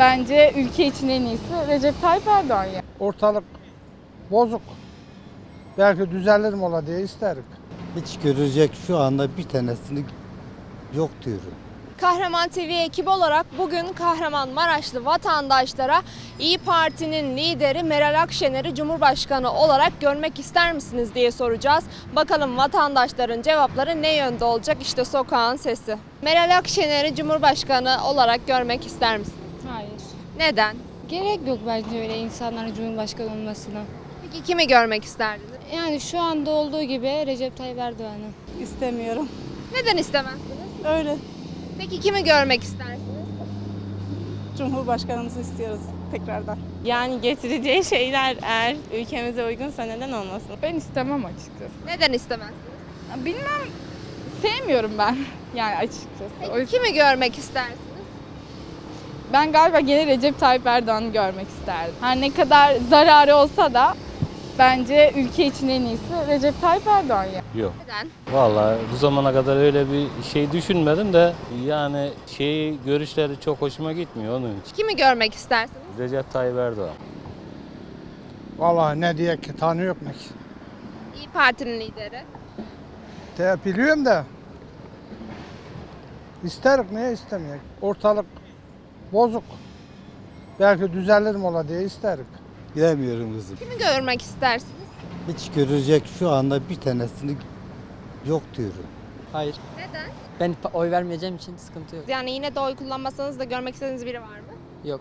Bence ülke için en iyisi Recep Tayyip Erdoğan ya. Ortalık bozuk. Belki düzelir mi ola diye isterik. Hiç görecek şu anda bir tanesini yok diyorum. Kahraman TV ekibi olarak bugün Kahramanmaraşlı vatandaşlara İyi Parti'nin lideri Meral Akşener'i Cumhurbaşkanı olarak görmek ister misiniz diye soracağız. Bakalım vatandaşların cevapları ne yönde olacak? İşte sokağın sesi. Meral Akşener'i Cumhurbaşkanı olarak görmek ister misiniz? Neden? Gerek yok bence öyle insanların cumhurbaşkanı olmasına. Peki kimi görmek isterdiniz? Yani şu anda olduğu gibi Recep Tayyip Erdoğan'ı. İstemiyorum. Neden istemezsiniz? Öyle. Peki kimi görmek istersiniz? Cumhurbaşkanımızı istiyoruz tekrardan. Yani getireceği şeyler eğer ülkemize uygunsa neden olmasın? Ben istemem açıkçası. Neden istemezsiniz? Bilmem, sevmiyorum ben yani açıkçası. O Peki yüzden kimi görmek istersiniz? Ben galiba gene Recep Tayyip Erdoğan'ı görmek isterdim. Her ne kadar zararı olsa da bence ülke için en iyisi Recep Tayyip Erdoğan ya. Yok. Neden? Vallahi bu zamana kadar öyle bir şey düşünmedim de yani şey görüşleri çok hoşuma gitmiyor onun için. Kimi görmek istersiniz? Recep Tayyip Erdoğan. Vallahi ne diye ki tanıyor mu ki? İyi Parti'nin lideri. Te biliyorum da isterik niye istemeyek? Ortalık bozuk. Belki düzelir mi ola diye isterik. Bilemiyorum kızım. Kimi görmek istersiniz? Hiç görecek şu anda bir tanesini yok diyorum. Hayır. Neden? Ben oy vermeyeceğim için sıkıntı yok. Yani yine de oy kullanmasanız da görmek istediğiniz biri var mı? Yok.